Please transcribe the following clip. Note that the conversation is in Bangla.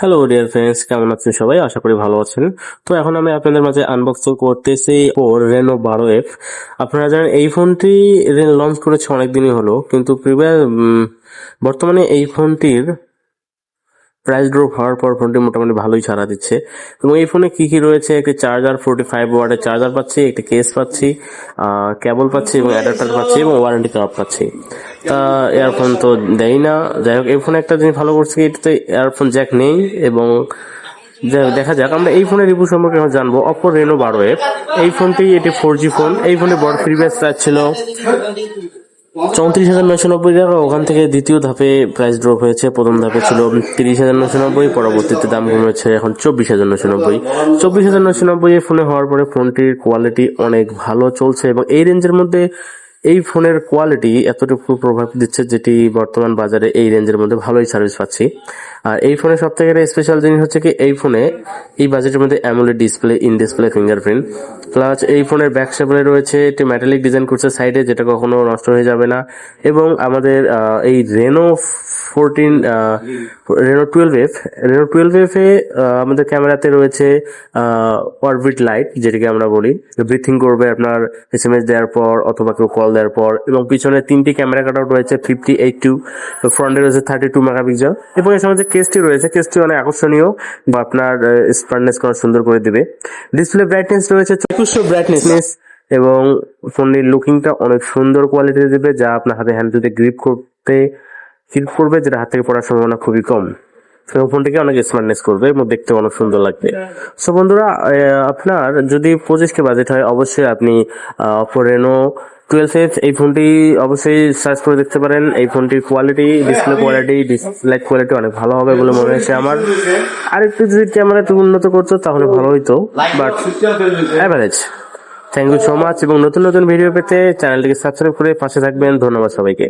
হ্যালো ডিয়ার ফ্রেন্ডস কেমন আছেন সবাই? আশা করি ভালো আছেন। তো এখন আমি আপনাদের মাঝে আনবক্সিং করতেছি ওর রেনো বারো এফ আপনারা জানেন, এই ফোনটি লঞ্চ করেছে অনেক দিনই হলো, কিন্তু বর্তমানে এই ফোনটির প্রাইস ড্রপ হওয়ার পর ফোনটি মোটামুটি ভালোই ছাড়া দিচ্ছে। এবং এই ফোনে কি কি রয়েছে? একটি চার্জার ফোর্টি ফাইভ ওয়ার্ডের চার্জার পাচ্ছি, একটি কেস পাচ্ছি কেবল পাচ্ছি এবং অ্যাডাপ্টার পাচ্ছি এবং ওয়ারেন্টি কার্ড পাচ্ছি। তা এয়ারফোন তো দেয় না। যাই হোক, এই ফোনে একটা জিনিস ভালো করছে এটাতে এয়ারফোন জ্যাক নেই এবং দেখা যাক। আমরা এই ফোনের রিভিউ সম্পর্কে এখন জানব। অপো রেনো বারো এফ এই ফোনটি এটি ফোর জি ফোন এই ফোনে বড় প্রিভিয়াস প্রাইস ছিল। চৌত্রিশ হাজার নয়শো নব্বই টাকা। ওখান থেকে দ্বিতীয় ধাপে প্রাইস ড্রপ হয়েছে। প্রথম ধাপে ছিল তিরিশ হাজার নয়শো নব্বই, পরবর্তীতে দাম কমেছে এখন চব্বিশ হাজার নয়শো নব্বই। চব্বিশ হাজার নয়শো নব্বই ফোনে হওয়ার পরে ফোনটির কোয়ালিটি অনেক ভালো চলছে এবং এই রেঞ্জের মধ্যে এই ফোনের কোয়ালিটি এতটুকু প্রভাব দিচ্ছে যেটি বর্তমান বাজারে এই রেঞ্জের মধ্যে ভালোই সার্ভিস পাচ্ছি। আর এই ফোনের সব থেকে স্পেশাল জিনিস হচ্ছে কি, এই ফোনে এই বাজেটের মধ্যে AMOLED display in display fingerprint plus এই ফোনের ব্যাক সেপলে রয়েছে একটি মেটালিক ডিজাইন করছে সাইডে যেটা কখনো নষ্ট হয়ে যাবে না। এবং আমাদের এই Reno fourteen Reno twelve F Reno twelve F আমাদের ক্যামেরাতে রয়েছে অরবিট লাইট যেটাকে আমরা বলি। ব্রিথিং করবে আপনার এস এম এস দেওয়ার পর অথবা কেউ কল দেওয়ার পর এবং পিছনে তিনটি ক্যামেরা কাট আউট রয়েছে, ফিফটি এইট টু, ফ্রন্টে রয়েছে থার্টি টু মেগাপিক্সেল। এবং এর সঙ্গে যে কেসটি রয়েছে, কেসটি অনেক আকর্ষণীয় বা আপনার স্পার্টনেস করা সুন্দর করে দেবে। ডিসপ্লে ব্রাইটনেস রয়েছে চতুর্শো ব্রাইটনেস এবং ফোনটির লুকিংটা অনেক সুন্দর কোয়ালিটি দেবে, যা আপনার হাতে হ্যান্ড দিতে গ্রিপ করতে ফিল করবে, যেটা হাত থেকে পড়ার সম্ভাবনা খুবই কম। ফোনটিকে অনেক স্মার্টনেস করবে, এবং দেখতে অনেক সুন্দর লাগবে। সো বন্ধুরা আপনার যদি পঁচিশ কে বাজেট হয়, অবশ্যই আপনি অপো রেনো টুয়েলভ এফ এই ফোনটি অবশ্যই সার্চ করে দেখতে পারেন। এই ফোনটির quality display quality display quality অনেক ভালো হবে বলে মনে হয়েছে আমার। আর একটু যদি ক্যামেরা একটু উন্নত করতো, তাহলে ভালো হইতো but average thank you so much এবং নতুন নতুন ভিডিও পেতে চ্যানেলটিকে সাবস্ক্রাইব করে পাশে থাকবেন। ধন্যবাদ সবাইকে।